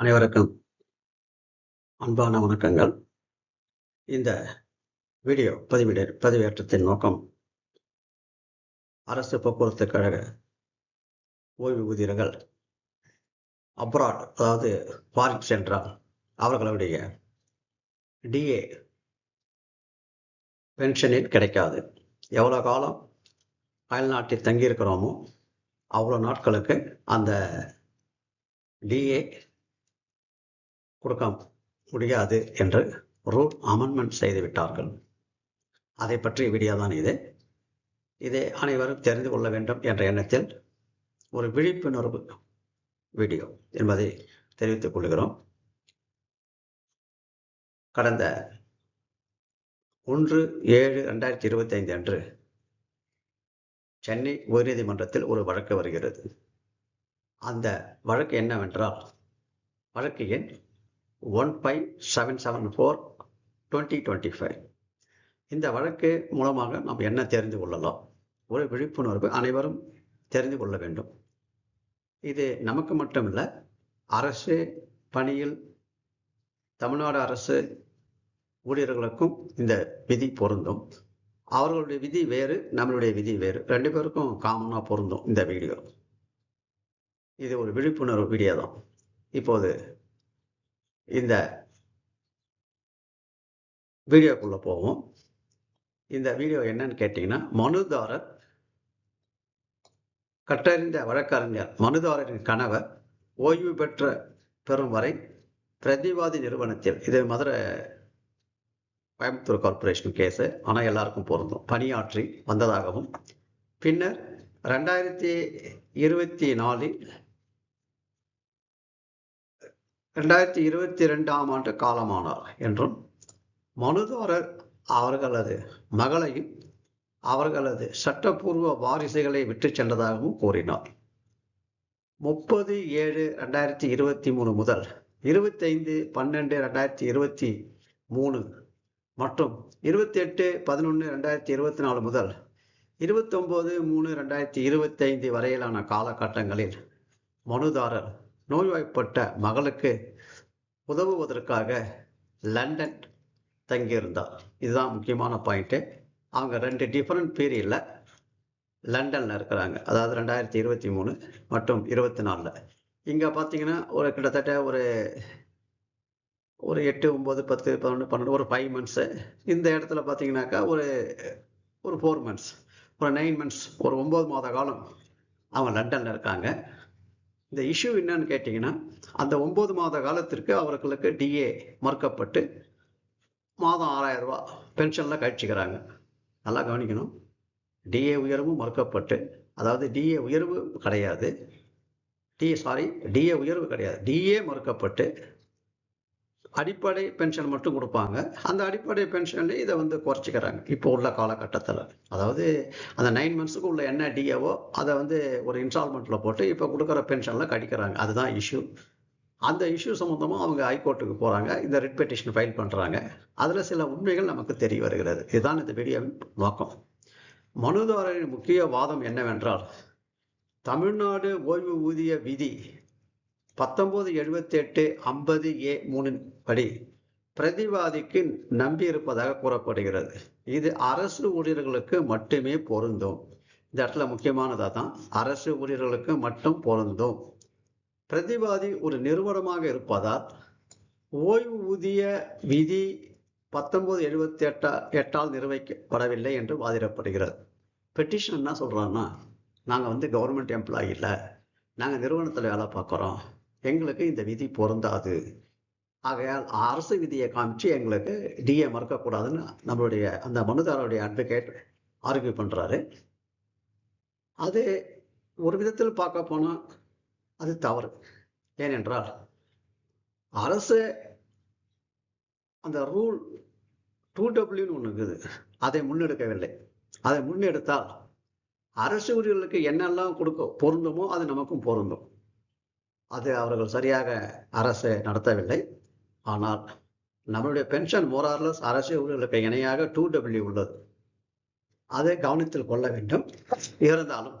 அனைவருக்கும் அன்பான வணக்கங்கள். இந்த வீடியோ பதிவிட பதிவேற்றத்தின் நோக்கம் அரசு போக்குவரத்து கழக ஓய்வு ஊதியர்கள் அப்ராட் அதாவது ஃபாரின் சென்றால் அவர்களுடைய டிஏ பென்ஷனில் கிடைக்காது. எவ்வளோ காலம் அயல்நாட்டில் தங்கியிருக்கிறோமோ அவ்வளோ நாட்களுக்கு அந்த டிஏ கொடுக்க முடியாது என்று ரூல் அமெண்ட்மெண்ட் செய்து விட்டார்கள். அதை பற்றிய வீடியோ தான் இது. இதை அனைவரும் தெரிந்து கொள்ள வேண்டும் என்ற எண்ணத்தில் ஒரு விழிப்புணர்வு வீடியோ என்பதை தெரிவித்துக் கொள்கிறோம். கடந்த ஒன்று ஏழு ரெண்டாயிரத்தி இருபத்தி ஐந்து அன்று சென்னை உயர்நீதிமன்றத்தில் ஒரு வழக்கு வருகிறது. அந்த வழக்கு என்னவென்றால் வழக்கு எண் one five seven seven four twenty twenty five இந்த வழக்கு மூலமாக நாம் என்ன தெரிந்து கொள்ளலாம்? ஒரு விழிப்புணர்வு அனைவரும் தெரிந்து கொள்ள வேண்டும். இது நமக்கு மட்டுமில்லை அரசு பணியில் தமிழ்நாடு அரசு ஊழியர்களுக்கும் இந்த விதி பொருந்தும். அவர்களுடைய விதி வேறு நம்மளுடைய விதி வேறு. ரெண்டு பேருக்கும் காமனாக பொருந்தும் இந்த வீடியோ. இது ஒரு விழிப்புணர்வு வீடியோ தான். இப்போது இந்த வீடியோக்குள்ளே போவோம். இந்த வீடியோ என்னன்னு கேட்டிங்கன்னா மனுதாரர் கற்றறிந்த வழக்கறிஞர் மனுதாரரின் கணவர் ஓய்வு பெற்ற பெறும் வரை பிரதிவாதி நிறுவனத்தில் இது மதுரை கோயம்புத்தூர் கார்பரேஷன் கேஸு ஆனால் எல்லாருக்கும் பொருந்தும். பணியாற்றி வந்ததாகவும் பின்னர் ரெண்டாயிரத்தி இருபத்தி நாலில் ரெண்டாயிரத்தி இருபத்தி ரெண்டாம் ஆண்டு காலமானார் என்றும் மனுதாரர் அவர்களது மகளையும் அவர்களது சட்டப்பூர்வ வாரிசுகளை விட்டு சென்றதாகவும் கூறினார். முப்பது ஏழு ரெண்டாயிரத்தி இருபத்தி மூணு முதல் இருபத்தைந்து பன்னெண்டு ரெண்டாயிரத்தி இருபத்தி மூணு மற்றும் இருபத்தி எட்டு பதினொன்று ரெண்டாயிரத்தி இருபத்தி நாலு முதல் இருபத்தொம்போது மூணு ரெண்டாயிரத்தி இருபத்தைந்து வரையிலான காலகட்டங்களில் மனுதாரர் நோய்வாய்ப்பட்ட மகளுக்கு உதவுவதற்காக லண்டன் தங்கியிருந்தார். இதுதான் முக்கியமான பாயிண்ட்டு அவங்க ரெண்டு டிஃப்ரெண்ட் பீரியடில் லண்டனில் இருக்கிறாங்க. அதாவது ரெண்டாயிரத்தி இருபத்தி மூணு மற்றும் இருபத்தி நாலில். இங்கே பார்த்தீங்கன்னா ஒரு கிட்டத்தட்ட ஒரு ஒரு எட்டு ஒம்பது பத்து பதினொன்று பன்னெண்டு ஒரு ஃபைவ் மந்த்ஸு இந்த இடத்துல பார்த்தீங்கன்னாக்கா ஒரு ஒரு ஃபோர் மந்த்ஸ் ஒரு நைன் மந்த்ஸ் ஒரு ஒம்பது மாத காலம் அவங்க லண்டனில் இருக்காங்க. இந்த இஷ்யூ என்னன்னு கேட்டிங்கன்னா அந்த ஒம்பது மாத காலத்திற்கு அவர்களுக்கு டிஏ மறுக்கப்பட்டு மாதம் ஆறாயிரம் ரூபா பென்ஷனில் கழிச்சிக்கிறாங்க. நல்லா கவனிக்கணும். டிஏ உயர்வும் மறுக்கப்பட்டு அதாவது டிஏ உயர்வு கிடையாது. டிஏ சாரி டிஏ உயர்வு கிடையாது. டிஏ மறுக்கப்பட்டு அடிப்படை பென்ஷன் மட்டும் கொடுப்பாங்க. அந்த அடிப்படை பென்ஷன்லேயே இதை வந்து குறைச்சிக்கிறாங்க. இப்போ உள்ள காலகட்டத்தில். அதாவது அந்த நைன் மந்த்ஸுக்கு உள்ள என்ன டிஏவோ அதை வந்து ஒரு இன்ஸ்டால்மெண்ட்டில் போட்டு இப்போ கொடுக்குற பென்ஷனில் கடிக்கிறாங்க. அதுதான் இஷ்யூ அந்த இஷ்யூ சம்மந்தமாக அவங்க ஹைகோர்ட்டுக்கு போகிறாங்க இந்த ரிட் பெட்டிஷன் ஃபைல் பண்ணுறாங்க அதில் சில உண்மைகள் நமக்கு தெரிய வருகிறது. இதுதான் இந்த வீடியோவின் நோக்கம். மனுதாரரின் முக்கிய வாதம் என்னவென்றால் தமிழ்நாடு ஓய்வு ஊதிய விதி பத்தொன்பது எழுபத்தி எட்டு ஐம்பது ஏ மூணின் படி பிரதிவாதிக்கு நம்பியிருப்பதாக கூறப்படுகிறது. இது அரசு ஊழியர்களுக்கு மட்டுமே பொருந்தும். இந்த இடத்துல முக்கியமானதாக தான் அரசு ஊழியர்களுக்கு மட்டும் பொருந்தும். பிரதிவாதி ஒரு நிறுவனமாக இருப்பதால் ஓய்வு ஊதிய விதி பத்தொன்பது எழுபத்தி எட்டா எட்டால் நிர்வகிக்கப்படவில்லை என்று வாதிடப்படுகிறது. பெட்டிஷன் என்ன சொல்கிறான்னா நாங்கள் வந்து கவர்மெண்ட் எம்ப்ளாயி இல்லை நாங்கள் நிறுவனத்தில் வேலை பார்க்குறோம். எங்களுக்கு இந்த விதி பொருந்தாது. ஆகையால் அரசு விதியை காமிச்சு எங்களுக்கு டிஏ மறுக்கக்கூடாதுன்னு நம்மளுடைய அந்த மனுதாரருடைய அட்வொகேட் ஆர்கியூ பண்ணுறாரு அது ஒரு விதத்தில் பார்க்க போனால் அது தவறு. ஏனென்றால் அரசு அந்த ரூல் டூ டபிள்யூன்னு ஒன்று இருக்குது. அதை முன்னெடுக்கவில்லை. அதை முன்னெடுத்தால் அரசு ஊழியர்களுக்கு என்னெல்லாம் கொடுக்க பொருந்துமோ அது நமக்கும் பொருந்தும். அது அவர்கள் சரியாக அரசு நடத்தவில்லை. ஆனால் நம்மளுடைய பென்ஷன் மோரார்லஸ் அரசு ஊழியர்களுக்கு இணையாக டூ டபிள்யூ உள்ளது. அதை கவனத்தில் கொள்ள வேண்டும். இருந்தாலும்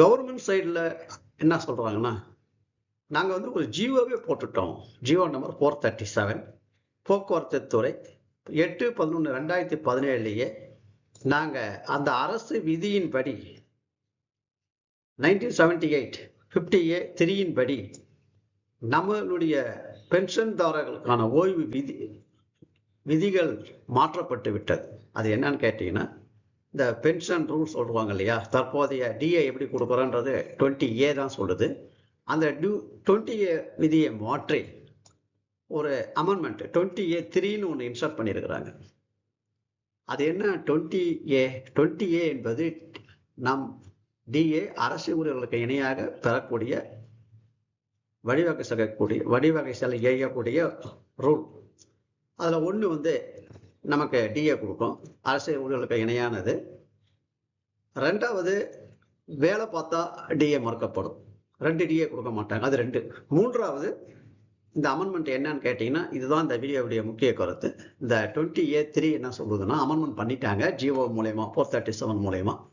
கவர்மெண்ட் சைடில் என்ன சொல்கிறாங்கன்னா நாங்கள் வந்து ஒரு ஜியோவே போட்டுட்டோம். Jio number four thirty seven போக்குவரத்து துறை எட்டு பதினொன்று ரெண்டாயிரத்தி பதினேழுலேயே நாங்கள் அந்த அரசு விதியின்படி nineteen seventy eight fifty A த்ரீயின் படி நம்மளுடைய பென்ஷன்தாரர்களுக்கான ஓய்வு விதி விதிகள் மாற்றப்பட்டு விட்டது. அது என்னன்னு கேட்டிங்கன்னா இந்த பென்ஷன் ரூல்ஸ் சொல்லுவாங்க இல்லையா? தற்போதைய டிஏ எப்படி கொடுக்குறோன்றது டுவெண்ட்டி ஏ தான் சொல்லுது. அந்த டியூ டுவெண்ட்டி ஏ விதியை மாற்றி ஒரு அமெண்ட்மெண்ட் டுவெண்ட்டி ஏ த்ரீன்னு ஒன்று இன்சர்ட் பண்ணியிருக்கிறாங்க. அது என்ன? டுவெண்ட்டி ஏ டுவெண்ட்டி ஏ என்பது நம் டிஏ அரசு ஊழியர்களுக்கு இணையாக பெறக்கூடிய வழிவகை செய்யக்கூடிய வழிவகை செல்ல இயக்கக்கூடிய ரூல் அதில் ஒன்று வந்து நமக்கு டிஏ கொடுக்கும். அரசு ஊழியர்களுக்கு இணையானது. ரெண்டாவது வேலை பார்த்தா டிஏ மறுக்கப்படும். ரெண்டு டிஏ கொடுக்க மாட்டாங்க. அது ரெண்டு. மூன்றாவது இந்த அமெண்ட்மெண்ட் என்னன்னு கேட்டிங்கன்னா இதுதான் இந்த வீடியோவுடைய முக்கிய கருத்து. இந்த டுவெண்ட்டி ஏ த்ரீ என்ன சொல்லுதுன்னா அமெண்ட்மெண்ட் பண்ணிட்டாங்க. ஜியோ மூலயமா ஃபோர் தேர்ட்டி செவன் மூலயமா.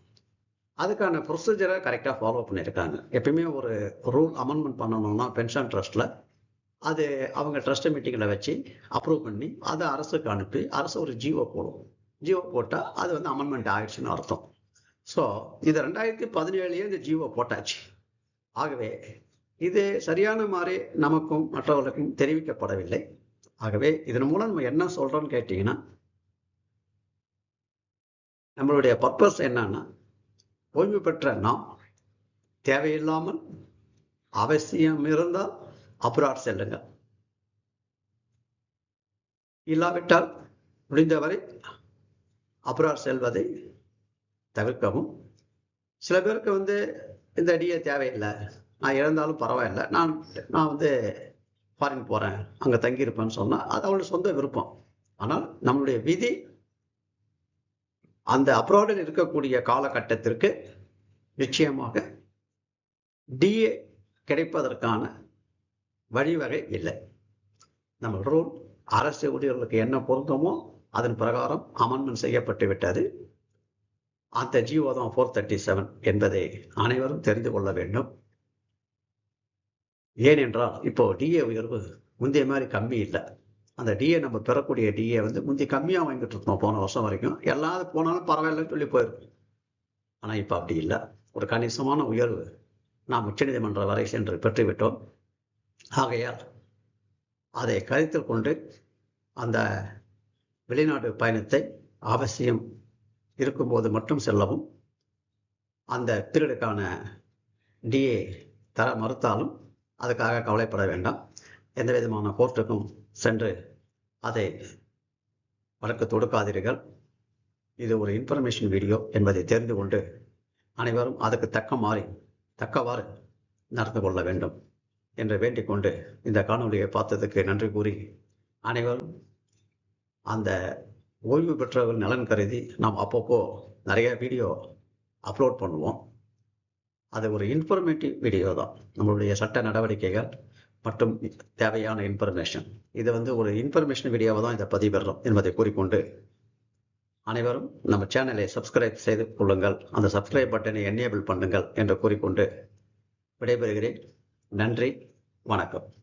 அதுக்கான ப்ரொசீஜரை கரெக்டாக ஃபாலோ பண்ணியிருக்காங்க. எப்பயுமே ஒரு ரூல் அமெண்ட்மெண்ட் பண்ணணும்னா பென்ஷன் ட்ரஸ்ட்டில் அது அவங்க ட்ரஸ்ட் மீட்டிங்கில் வச்சு அப்ரூவ் பண்ணி அதை அரசுக்கு அனுப்பி அரசு ஒரு ஜியோ போடும். ஜியோ போட்டால் அது வந்து அமெண்ட்மெண்ட் ஆயிடுச்சுன்னு அர்த்தம். ஸோ இது ரெண்டாயிரத்தி பதினேழுலேயே இந்த ஜியோ போட்டாச்சு. ஆகவே இது சரியான மாதிரி நமக்கும் மற்றவர்களுக்கும் தெரிவிக்கப்படவில்லை. ஆகவே இதன் மூலம் நம்ம என்ன சொல்கிறோன்னு கேட்டிங்கன்னா நம்மளுடைய பர்பஸ் என்னன்னா ஓய்வு பெற்ற நாம் தேவையில்லாமல் அவசியம் இருந்தால் அப்ராட் செல்லுங்க இல்லாவிட்டால் முடிந்தவரை அப்ராட் செல்வதை தவிர்க்கவும். சில பேருக்கு வந்து இந்த அடியே தேவையில்லை. நான் இழந்தாலும் பரவாயில்லை. நான் நான் வந்து ஃபாரின் போகிறேன் அங்கே தங்கியிருப்பேன்னு சொன்னால் அது அவளுடைய சொந்த விருப்பம். ஆனால் நம்மளுடைய விதி அந்த அப்ராடில் இருக்கக்கூடிய காலகட்டத்திற்கு நிச்சயமாக டிஏ கிடைப்பதற்கான வழிவகை இல்லை. நம்ம ரூல் அரசு ஊழியர்களுக்கு என்ன பொருந்தமோ அதன் பிரகாரம் அமெண்ட்மெண்ட் செய்யப்பட்டு விட்டது. அந்த ஜியோ தான் ஃபோர் தேர்ட்டி செவன் என்பதை அனைவரும் தெரிந்து கொள்ள வேண்டும். ஏனென்றால் இப்போ டிஏ உயர்வு முந்தைய மாதிரி கம்மி இல்லை. அந்த டிஏ நம்ம பெறக்கூடிய டிஏ வந்து முந்தி கம்மியாக வாங்கிட்டு இருந்தோம் போன வருஷம் வரைக்கும். எல்லாரும் போனாலும் பரவாயில்லன்னு சொல்லி போயிருக்கோம் ஆனால் இப்போ அப்படி இல்லை. ஒரு கணிசமான உயர்வு நாம் உச்சநீதிமன்ற வரை சென்று பெற்றுவிட்டோம். ஆகையால் அதை கருத்தில் கொண்டு அந்த வெளிநாட்டு பயணத்தை அவசியம் இருக்கும்போது மட்டும் செல்லவும் அந்த பீரியடுக்கான டிஏ தர மறுத்தாலும் அதுக்காக கவலைப்பட வேண்டாம். எந்த விதமான கோர்ட்டுக்கும் சென்று அதை வழக்கு தொடுக்காதீர்கள் இது ஒரு இன்ஃபர்மேஷன் வீடியோ என்பதை தெரிந்து கொண்டு அனைவரும் அதுக்கு தக்க மாறி தக்கவாறு நடந்து கொள்ள வேண்டும் என்று வேண்டிக் கொண்டு இந்த காணொலியை பார்த்ததுக்கு நன்றி கூறி அனைவரும் அந்த ஓய்வு பெற்றவர்கள் நலன் கருதி நாம் அப்பப்போ நிறைய வீடியோ அப்லோட் பண்ணுவோம். அது ஒரு இன்ஃபர்மேட்டிவ் வீடியோ தான். நம்மளுடைய சட்ட நடவடிக்கைகள் மற்றும் தேவையான இன்ஃபர்மேஷன் இது வந்து ஒரு இன்ஃபர்மேஷன் வீடியோவை தான் இதை பதிவிடுறோம் என்பதை கூறிக்கொண்டு அனைவரும் நம்ம சேனலை சப்ஸ்கிரைப் செய்து கொள்ளுங்கள். அந்த சப்ஸ்கிரைப் பட்டனை என்னேபிள் பண்ணுங்கள் என்று கூறிக்கொண்டு விடைபெறுகிறேன். நன்றி. வணக்கம்.